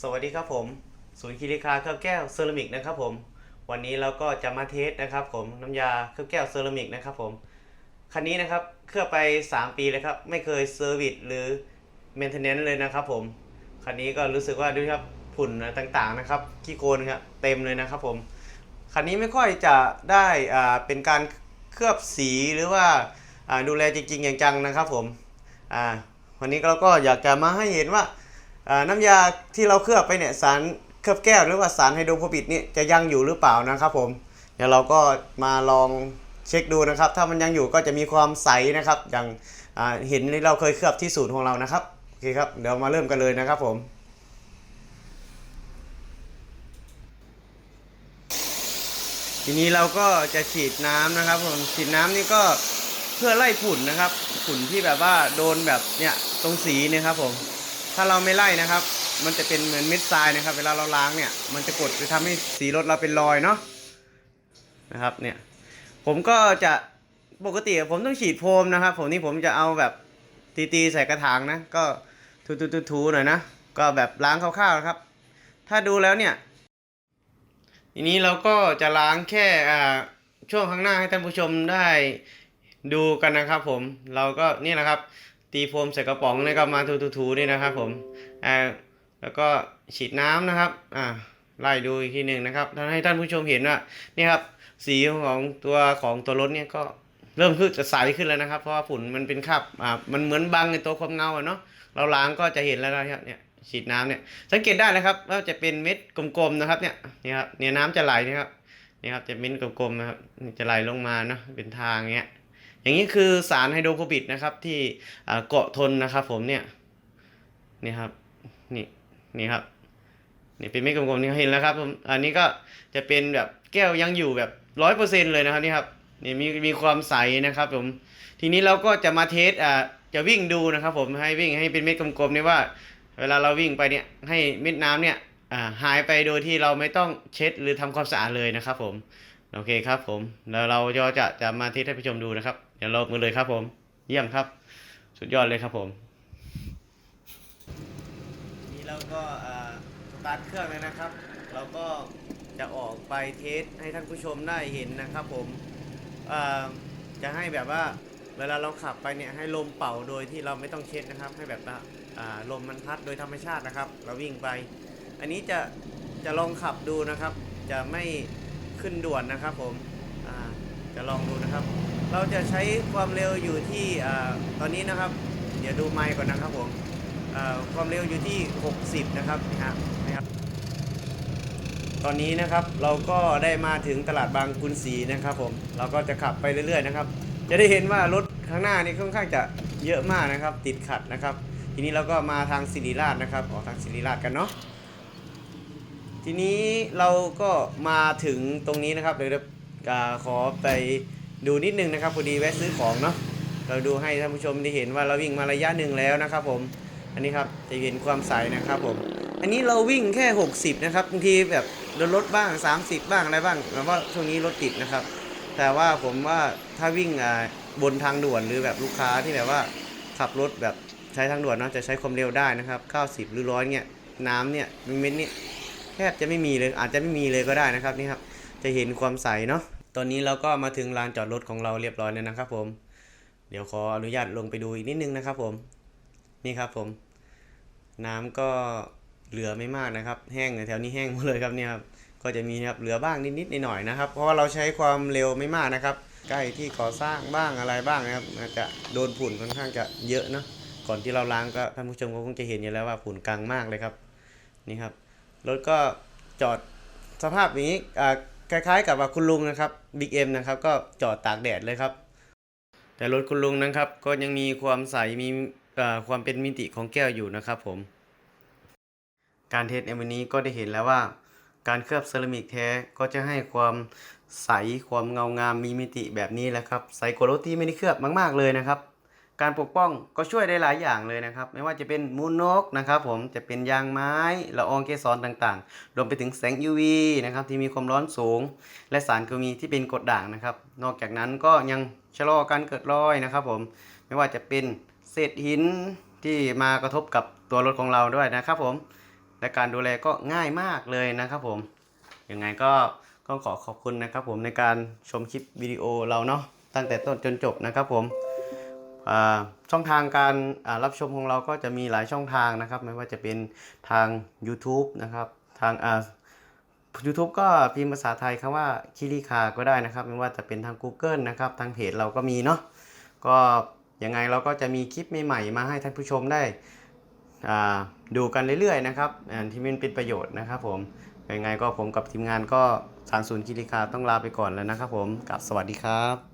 สวัสดีครับผมศูนย์คิริคาเคลือบแก้วเซรามิกนะครับผม วันนี้เราก็จะมาเทสนะครับผมน้ำยาเคลือบแก้วเซรามิกนะครับผมคันนี้นะครับเคลือบไป 3 ปีเลยครับไม่เคยเซอร์วิสหรือเมนเทนเนนซ์เลยนะครับผมคันนี้ก็รู้สึกว่าดูครับผุ่นต่างๆนะครับขี้โคลนครับเต็มเลยนะครับผมคันนี้ไม่ค่อยจะได้อ่าเป็นการเคลือบสีหรือว่าอ่าดูแลจริงๆอย่างจังนะครับผมอ่าวันนี้เราก็อยากจะมาให้เห็นว่า น้ำยาที่เราเคลือบไปเนี่ยสารเคลือบแก้วหรือว่าสารไฮโดรโคปิดนี่จะยังอยู่หรือเปล่านะครับผมเดี๋ยวเราก็มาลองเช็คดูนะครับ ถ้ามันยังอยู่ก็จะมีความใสนะครับ อย่างเห็นที่เราเคยเคลือบที่สูตรของเรานะครับโอเคครับเดี๋ยวมาเริ่มกันเลยนะครับผมทีนี้เราก็จะฉีดน้ำนะครับผมฉีดน้ำนี่ก็เพื่อไล่ฝุ่นนะครับ ฝุ่นที่แบบว่าโดนแบบเนี่ยตรงสีเนี่ยครับผม ถ้าเราไม่ไล่นะครับ มันจะเป็นเหมือนเม็ดทรายนะครับ เวลาเราล้างเนี่ย มันจะกดจะทำให้สีรถเราเป็นรอยเนาะนะครับ เนี่ย ผมก็จะปกติผมต้องฉีดโฟมนะครับ ผมนี่ผมจะเอาแบบตีๆใส่กระถางนะ ก็ทูๆๆๆหน่อยนะ ก็แบบล้างคร่าวๆนะครับ ถ้าดูแล้วเนี่ยทีนี้เราก็จะล้างแค่ช่วงข้างหน้าให้ท่านผู้ชมได้ดูกันนะครับผมเราก็นี่นะครับ ตีโฟมใส่กระป๋องนี่ก็มาถูๆๆนี่นะครับผมอ่าแล้วก็ฉีดน้ำนะครับอ่าไล่ดูอีกทีหนึ่งนะครับทำให้ท่านผู้ชมเห็นว่านี่ครับสีของตัวของตัวรถเนี่ยก็เริ่มขึ้นจะใสขึ้นแล้วนะครับ เพราะว่าฝุ่นมันเป็นคราบอ่ามันเหมือนบังในตัวความเงาอะเนาะเราล้างก็จะเห็นแล้วนะครับเนี่ยฉีดน้ำเนี่ยสังเกตได้นะครับว่าจะเป็นเม็ดกลมๆนะครับเนี่ยนี่ครับเนี่ยน้ำจะไหลนะครับนี่ครับจะเม็ดกลมๆนะครับจะไหลลงมาเนาะเป็นทางเงี้ย อย่างนี้คือสารไฮโดรโคปิดนะครับที่เกาะทนนะครับผมเนี่ยนี่ครับนี่นี่ครับนี่เป็นเม็ดกลมๆนี่เห็นแล้วครับผมอันนี้ก็จะเป็นแบบแก้วยังอยู่แบบร้อยเปอร์เซ็นต์เลยนะครับนี่ครับนี่มีมีความใสนะครับผมทีนี้เราก็จะมาเทสอ่าจะวิ่งดูนะครับผมให้วิ่งให้เป็นเม็ดกลมๆนี่ว่า เวลาเราวิ่งไปเนี่ยให้เม็ดน้ำเนี่ยอ่าหายไปโดยที่เราไม่ต้องเช็ดหรือทำความสะอาดเลยนะครับผม โอเคครับผมแล้วเราจะจะจะมาเทสให้ผู้ชมดูนะครับ เดี๋ยวเรามือเลยครับผม เยี่ยมครับ สุดยอดเลยครับผม นี่เราก็สตาร์ทเครื่องเลยนะครับ เราก็จะออกไปเทสให้ท่านผู้ชมได้เห็นนะครับผมจะให้แบบว่าเวลาเราขับไปเนี่ยให้ลมเป่าโดยที่เราไม่ต้องเช็ดนะครับ ให้แบบว่าลมมันพัดโดยธรรมชาตินะครับ เราวิ่งไป อันนี้จะจะลองขับดูนะครับ จะไม่ขึ้นด่วนนะครับผมจะลองดูนะครับ เราจะใช้ความเร็วอยู่ที่ตอนนี้นะครับ เดี๋ยวดูไมค์ก่อนนะครับผมความเร็วอยู่ที่ 60 นะครับนะครับตอนนี้นะครับเราก็ได้มาถึงตลาดบางกุนศรีนะครับผมเราก็จะขับไปเรื่อยๆนะครับ จะได้เห็นว่ารถข้างหน้านี่ค่อนข้างจะเยอะมากนะครับ ติดขัดนะครับ ทีนี้เราก็มาทางศิริราชนะครับออกทางศิริราชกันเนาะทีนี้เราก็มาถึงตรงนี้นะครับเดี๋ยวจะขอไป ดูนิดนึงนะครับพอดีแวะซื้อของเนาะเราดูให้ท่านผู้ชมได้เห็นว่าเราวิ่งมาระยะหนึ่งแล้วนะครับผมอันนี้ครับจะเห็นความใสนะครับผม อันนี้เราวิ่งแค่ 60 นะครับบางทีแบบโดนรถบ้าง 30 บ้างอะไรบ้างแล้วว่าช่วงนี้รถติดนะครับ แต่ว่าผมว่าถ้าวิ่งบนทางด่วนหรือแบบลูกค้าที่แบบว่าขับรถแบบใช้ทางด่วนเนาะจะใช้ความเร็วได้นะครับ 90 หรือร้อยเนี่ยน้ำเนี่ยเม็ดนี่ยแทบจะไม่มีเลยอาจจะไม่มีเลยก็ได้นะครับนี่ครับจะเห็นความใสเนาะ ตอนนี้เราก็มาถึงลานจอดรถของเราเรียบร้อยแล้วนะครับ ผม เดี๋ยวขออนุญาตลงไปดูอีกนิดนึงนะครับ ผม นี่ครับผม น้ำก็เหลือไม่มากนะครับ แห้งแถวนี้แห้งหมดเลยครับเนี่ยครับ ก็จะมีครับเหลือบ้างนิดๆหน่อยๆนะครับ เพราะว่าเราใช้ความเร็วไม่มากนะครับ ใกล้ที่ก่อสร้างบ้างอะไรบ้างนะครับอาจจะโดนฝุ่นค่อนข้างจะเยอะเนาะ ก่อนที่เราล้างก็ท่านผู้ชมก็คงจะเห็นอยู่แล้วว่าฝุ่นกลางมากเลยครับ นี่ครับ รถก็จอดสภาพอย่างนี้อ่า คล้ายๆ กับว่าคุณลุงนะครับบิ๊กเอ็มนะครับก็จอดตากแดดเลยครับ แต่รถคุณลุงนะครับ ก็ยังมีความใสมีความเป็นมิติของแก้วอยู่นะครับผม การเทสในวันนี้ก็ได้เห็นแล้วว่า การเคลือบเซรามิกแท้ก็จะให้ความใสความเงางามมีมิติแบบนี้แหละครับ ใสกว่ารถที่ไม่ได้เคลือบมาก ๆเลยนะครับ การปกป้องก็ช่วยได้หลายอย่างเลยนะครับ ไม่ว่าจะเป็นมูลนกนะครับ ผมจะเป็นยางไม้ละอองเกสรต่างๆ รวมไปถึงแสง UV นะครับที่มีความร้อนสูง และสารเคมีที่เป็นกรดด่างนะครับ นอกจากนั้นก็ยังชะลอการเกิดรอยนะครับ ผมไม่ว่าจะเป็นเศษหินที่มากระทบกับตัวรถของเราด้วยนะครับ ผมและการดูแลก็ง่ายมากเลยนะครับ ผมยังไงก็ก็ขอขอบคุณนะครับ ผมในการชมคลิปวิดีโอเราเนาะตั้งแต่ต้นจนจบนะครับ ผม ช่องทางการรับชมของเราก็จะมีหลายช่องทางนะครับ ไม่ว่าจะเป็นทาง YouTube นะครับ ทางอ่า YouTube ก็พิมพ์ภาษาไทยคำว่าคิริคาก็ได้นะครับ ไม่ว่าจะเป็นทาง Google นะครับ ทางเพจเราก็มีเนาะก็ยังไงเราก็จะมีคลิปใหม่ๆมาให้ท่านผู้ชมได้ดูกันเรื่อยๆนะครับอ่าที่มันเป็นประโยชน์นะครับผมยังไงก็ผมกับทีมงานก็ทางศูนย์คิริคาต้องลาไปก่อนแล้วนะครับผมกับสวัสดีครับ